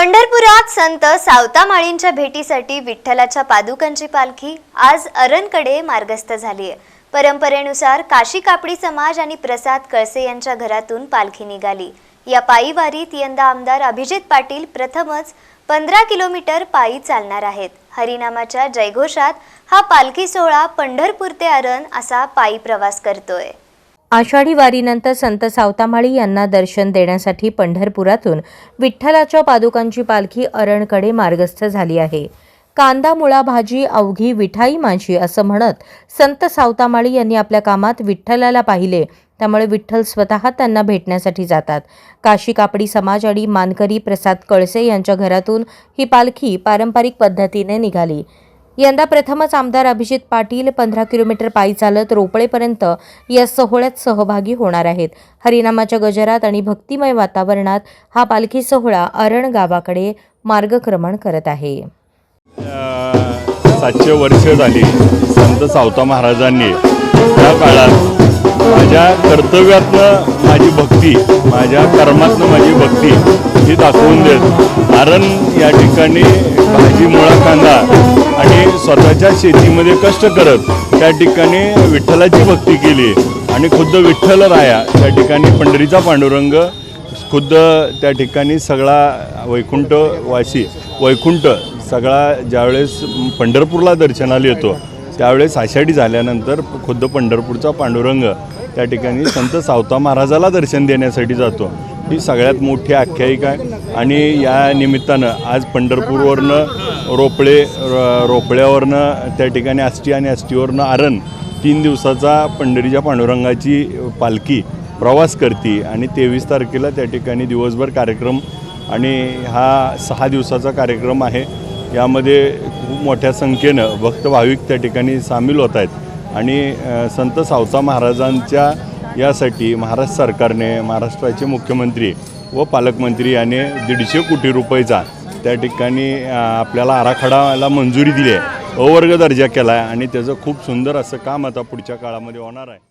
पंढरपुरात संत सावतामाळींच्या भेटीसाठी विठ्ठलाच्या पादुकांची पालखी आज अरणकडे मार्गस्थ झाली आहे. परंपरेनुसार काशी कापडी समाज आणि प्रसाद कळसे यांच्या घरातून पालखी निघाली. या पायी वारीत यंदा आमदार अभिजित पाटील प्रथमच पंधरा किलोमीटर पायी चालणार आहेत. हरिनामाच्या जयघोषात हा पालखी सोहळा पंढरपूर ते अरण असा पायी प्रवास करतोय. आषाढी वारीनंतर संत सावतामाळी यांना दर्शन देण्यासाठी पंढरपुरातून विठ्ठलाच्या पादुकांची पालखी अरणकडे मार्गस्थ झाली आहे. कांदा मुळा भाजी अवघी विठाई माझी असं म्हणत संत सावतामाळी यांनी आपल्या कामात विठ्ठलाला पाहिले. त्यामुळे विठ्ठल स्वतः त्यांना भेटण्यासाठी जातात. काशी कापडी समाज आणि मानकरी प्रसाद कळसे यांच्या घरातून ही पालखी पारंपरिक पद्धतीने निघाली. यंदा प्रथमच आमदार अभिजित पाटील पंधरा किलोमीटर पायी चालत रोपळेपर्यंत या सोहळ्यात सहभागी होणार आहेत. हरिनामाच्या गजरात आणि भक्तिमय वातावरणात हा पालखी सोहळा अरण गावाकडे मार्गक्रमण करत आहे. सातशे वर्ष झाली संत सावता महाराजांनी त्या काळात माझ्या कर्तव्यातनं माझी भक्ती माझ्या कर्मातनं माझी भक्ती ही दाखवून देत. कारण या ठिकाणी भाजी मुळा कांदा आणि स्वतःच्या शेतीमध्ये कष्ट करत त्या ठिकाणी विठ्ठलाची भक्ती केली आणि खुद्द विठ्ठल राया त्या ठिकाणी पंढरीचा पांडुरंग खुद्द त्या ठिकाणी सगळा वैकुंठवासी वैकुंठ सगळा ज्यावेळेस पंढरपूरला दर्शनाला येतो त्यावेळेस आषाढी झाल्यानंतर खुद्द पंढरपूरचा पांडुरंग त्या ठिकाणी संत सावता महाराजाला दर्शन देण्यासाठी जातो. ही सगळ्यात मोठी आख्यायिका आहे. आणि या निमित्तानं आज पंढरपूरवरनं रोपळे रोपळ्यावरनं त्या ठिकाणी आष्टी आणि आष्टीवरनं आरण तीन दिवसाचा पंढरीच्या पांडुरंगाची पालखी प्रवास करते आणि तेवीस तारखेला त्या ठिकाणी दिवसभर कार्यक्रम आणि हा सहा दिवसाचा कार्यक्रम आहे. यामध्ये खूप मोठ्या संख्येनं भक्त भाविक त्या ठिकाणी सामील होत आहेत. आणि संत सावसा महाराजांच्या यासाठी महाराष्ट्र सरकारने महाराष्ट्राचे मुख्यमंत्री व पालकमंत्री याने दीडशे कोटी रुपयेचा त्या ठिकाणी आपल्याला आराखडाला मंजुरी दिली आहे. अवर्ग दर्जा केला आहे आणि त्याचं खूप सुंदर असं काम आता पुढच्या काळामध्ये होणार आहे.